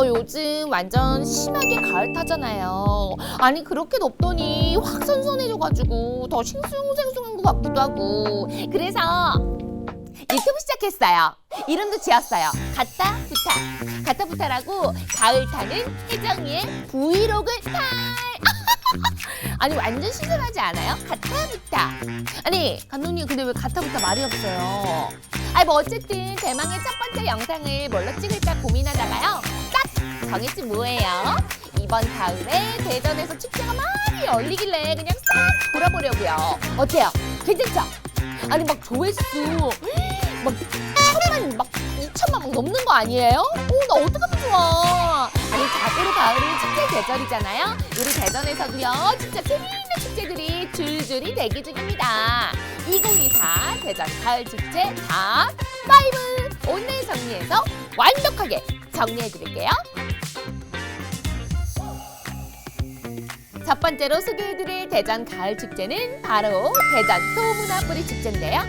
저 요즘 완전 심하게 가을 타잖아요. 아니 그렇게 덥더니 확 선선해져가지고 더 싱숭생숭한 것 같기도 하고 그래서 유튜브 시작했어요. 이름도 지었어요. 가타 부타. 가타 부타라고 가을 타는 혜정이의 브이로그 탈. 아니 완전 신선하지 않아요? 가타 부타. 아니 감독님 근데 왜 가타 부타 말이 없어요? 아니 뭐 어쨌든 대망의 첫 번째 영상을 뭘로 찍을까 고민하다가요. 딱 정했지 뭐예요? 이번 가을에 대전에서 축제가 많이 열리길래 그냥 싹 돌아보려고요. 어때요? 괜찮죠? 아니 막 조회수 막 천만 막 이천만 막 넘는 거 아니에요? 오 나 어떡하면 좋아 아니 자고로 가을은 축제 계절이잖아요 우리 대전에서도요 진짜 재미있는 축제들이 줄줄이 대기 중입니다 2024 대전 가을 축제 탑5 오늘 정리해서 완벽하게 정리해 드릴게요 첫 번째로 소개해 드릴 대전 가을 축제는 바로 대전 소문화뿌리 축제인데요.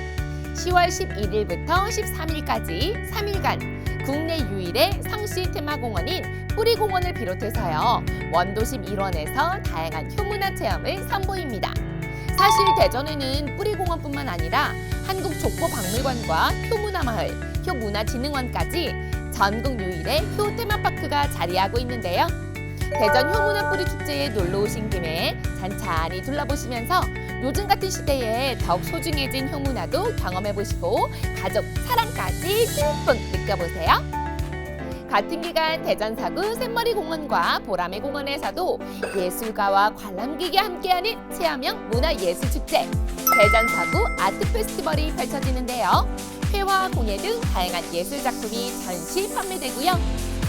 10월 11일부터 13일까지 3일간 국내 유일의 상시 테마공원인 뿌리공원을 비롯해서요. 원도심 일원에서 다양한 효문화 체험을 선보입니다. 사실 대전에는 뿌리공원뿐만 아니라 한국족보박물관과 효문화마을, 효문화진흥원까지 전국 유일의 효 테마파크가 자리하고 있는데요. 대전 효문화 뿌리 축제에 놀러 오신 김에 잔잔히 둘러보시면서 요즘 같은 시대에 더욱 소중해진 효문화도 경험해 보시고 가족 사랑까지 듬뿍 느껴보세요. 같은 기간 대전 사구 샘머리 공원과 보라매 공원에서도 예술가와 관람객이 함께하는 체험형 문화예술축제 대전 사구 아트 페스티벌이 펼쳐지는데요. 회화, 공예 등 다양한 예술 작품이 전시 판매되고요.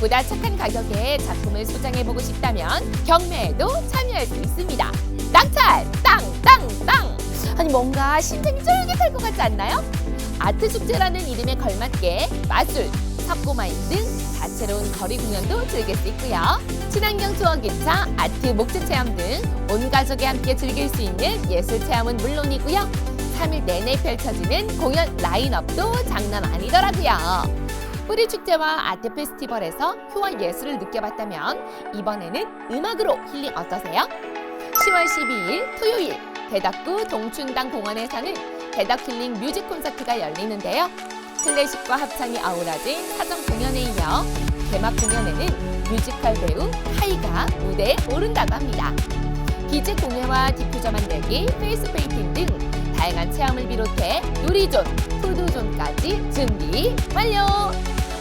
보다 착한 가격에 작품을 소장해보고 싶다면 경매에도 참여할 수 있습니다. 낙찰! 땅! 땅! 땅! 아니 뭔가 심장이 쫄깃할 것 같지 않나요? 아트 축제라는 이름에 걸맞게 마술, 삽고마인 등 다채로운 거리 공연도 즐길 수 있고요. 친환경 투어 기차, 아트 목재 체험 등 온 가족이 함께 즐길 수 있는 예술 체험은 물론이고요. 3일 내내 펼쳐지는 공연 라인업도 장난 아니더라고요. 뿌리 축제와 아트 페스티벌에서 효와 예술을 느껴봤다면 이번에는 음악으로 힐링 어떠세요? 10월 12일 토요일 대덕구 동춘당 공원에서는 대덕 힐링 뮤직 콘서트가 열리는데요. 클래식과 합창이 어우러진 사전 공연에 이어 개막 공연에는 뮤지컬 배우 카이가 무대에 오른다고 합니다. 기재 공예와 디퓨저 만들기, 페이스 페인팅 등 다양한 체험을 비롯해 요리존, 푸드존까지 준비 완료!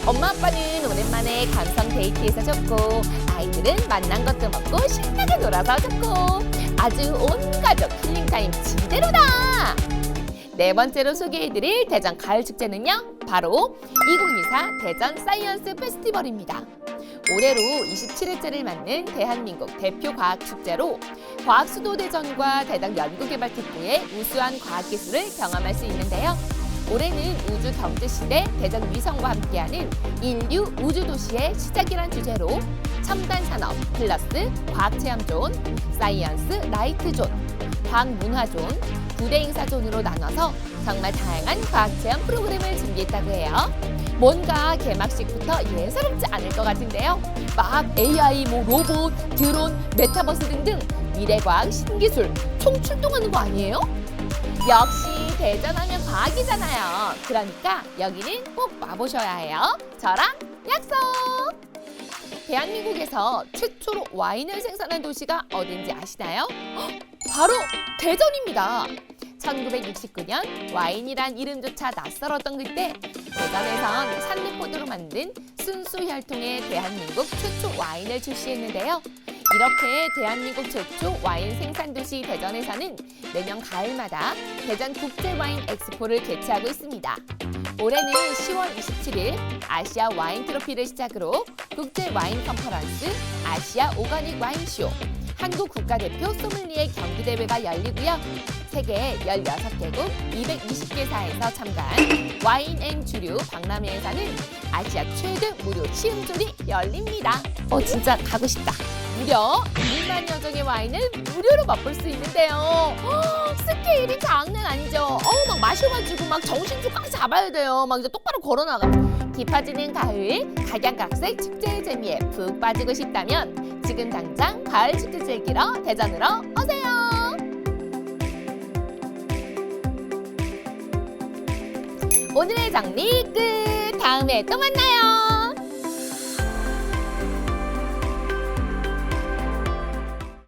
엄마 아빠는 오랜만에 감성 데이트에서 좋고 아이들은 만난 것도 먹고 신나게 놀아서 좋고 아주 온 가족 힐링 타임 지대로다. 네 번째로 소개해드릴 대전 가을 축제는요 바로 2024 대전 사이언스 페스티벌입니다. 올해로 27회째를 맞는 대한민국 대표 과학 축제로 과학 수도 대전과 대덕 연구개발특구의 우수한 과학 기술을 경험할 수 있는데요. 올해는 우주 경제 시대 대전 위성과 함께하는 인류 우주 도시의 시작이란 주제로 첨단 산업 플러스 과학 체험 존, 사이언스 라이트 존, 과학 문화 존, 부대 행사 존으로 나눠서 정말 다양한 과학 체험 프로그램을 준비했다고 해요. 뭔가 개막식부터 예사롭지 않을 것 같은데요. 막 AI, 뭐 로봇, 드론, 메타버스 등등 미래과학 신기술 총출동하는 거 아니에요? 역시 대전하면 과학이잖아요. 그러니까 여기는 꼭 와보셔야 해요. 저랑 약속! 대한민국에서 최초로 와인을 생산한 도시가 어딘지 아시나요? 헉, 바로 대전입니다. 1969년 와인이란 이름조차 낯설었던 그때 대전에선 산리포드로 만든 순수 혈통의 대한민국 최초 와인을 출시했는데요. 이렇게 대한민국 최초 와인 생산 도시 대전에서는 매년 가을마다 대전 국제 와인 엑스포를 개최하고 있습니다. 올해는 10월 27일 아시아 와인 트로피를 시작으로 국제 와인 컨퍼런스 아시아 오가닉 와인쇼 한국 국가대표 소믈리에 경기대회가 열리고요. 세계 16개국 220개사에서 참가한 와인 앤 주류 박람회에서는 아시아 최대 무료 시음존이 열립니다. 어 진짜 가고 싶다. 무려 1만여 종의 와인을 무료로 맛볼 수 있는데요. 허, 스케일이 장난 아니죠. 어우 막 마셔가지고 막 정신 좀 꽉 잡아야 돼요. 막 이제 똑바로 걸어 나가. 깊어지는 가을 각양각색 축제의 재미에 푹 빠지고 싶다면 지금 당장 가을 축제 즐기러 대전으로 오세요. 오늘의 정리 끝. 다음에 또 만나요.